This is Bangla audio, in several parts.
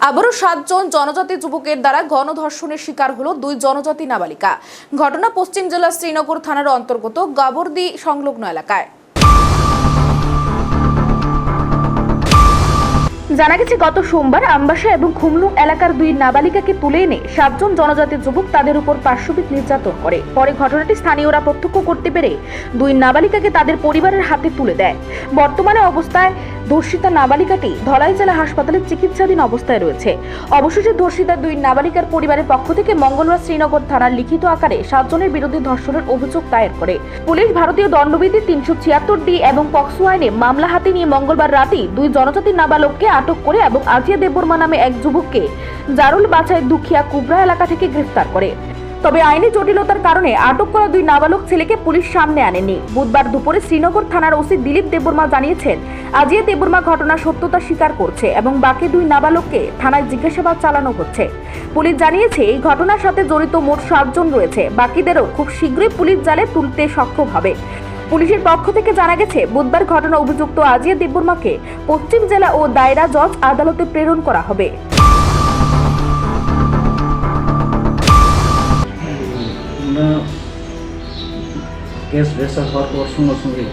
আবারও সাতজন জনজাতি যুবকের দ্বারা গণধর্ষণের শিকার হলো দুই জনজাতি নাবালিকা। ঘটনা পশ্চিম জেলার শ্রীনগর থানার অন্তর্গত গাবর্দি সংলগ্ন এলাকায়। জানা গেছে, গত সোমবার আমবাসা এবং খুমলুং এলাকার দুই নাবালিকাকে তুলে এনে সাতজন জনজাতি যুবক তাদের উপর পার্শ্ববিক নির্যাতন করে। পরে ঘটনাটি স্থানীয়রা প্রত্যক্ষ করতে পেরে দুই নাবালিকাকে তাদের পরিবারের হাতে তুলে দেয়। বর্তমানে অবস্থায় ধর্ষিতা নাবালিকাটি ধলাই জেলা হাসপাতালে চিকিৎসাধীন অবস্থায় রয়েছে। অবশেষে ধর্ষিতা দুই নাবালিকার পরিবারের পক্ষ থেকে মঙ্গলবার শ্রীনগর থানার লিখিত আকারে সাতজনের বিরুদ্ধে ধর্ষণের অভিযোগ দায়ের করে। পুলিশ ভারতীয় দণ্ডবিধি তিনশো ছিয়াত্তর ডি এবং পক্সো আইনে মামলা হাতে নিয়ে মঙ্গলবার রাতেই দুই জনজাতি নাবালককে আটক করে এবং আজিয়া দেববর্মা নামে এক যুবককে জারুল বাছাই দুখিয়া কুবরা এলাকা থেকে গ্রেফতার করে। তবে আইনি জটিলতার কারণে আটক করা দুই নাবালক ছেলেকে পুলিশ সামনে আনেনি। বুধবার দুপুরে শ্রীনগর থানার ওসি দিলীপ দেববর্মা জানিয়েছেন, আজিয়া দেববর্মা ঘটনার সত্যতা স্বীকার করছে এবং বাকি দুই নাবালককে থানায় জিজ্ঞাসাবাদ চালানো হচ্ছে। পুলিশ জানিয়েছে, এই ঘটনার সাথে জড়িত মোট সাতজন রয়েছে। বাকিদেরও খুব শীঘ্রই পুলিশ জালে তুলতে সক্ষম হবে। পুলিশের পক্ষ থেকে জানা গেছে, বুধবার ঘটনা অভিযুক্ত আজিয়া দেববর্মাকে পশ্চিম জেলা ও দায়রা জজ আদালতে প্রেরণ করা হবে। কেস রেজিস্টার হওয়ার পর সঙ্গে সঙ্গে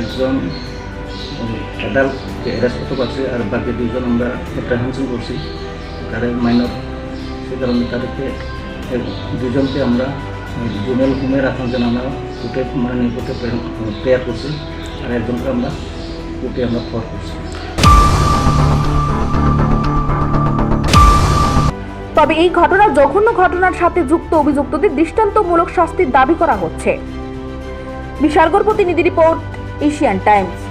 একজন অ্যাডাল্টকে অ্যারেস্ট করতে পারছি আর বাকি দুজন আমরা অ্যাপ্রিহেনশন করছি। তাদের মাইনর সে কারণে তাদেরকে দুজনকে আমরা জুনেল হোমে রাখার জন্য আমরা কোর্টে মানে নিকটে প্রেয়ার করছি আর একজনকে আমরা কোর্টে আমরা ফর করছি। তবে এই ঘটনা জঘন্য ঘটনার সাথে যুক্ত অভিযুক্তদের দৃষ্টান্তমূলক শাস্তির দাবি করা হচ্ছে। বিশালগড় প্রতিনিধি রিপোর্ট এশিয়ান টাইমস।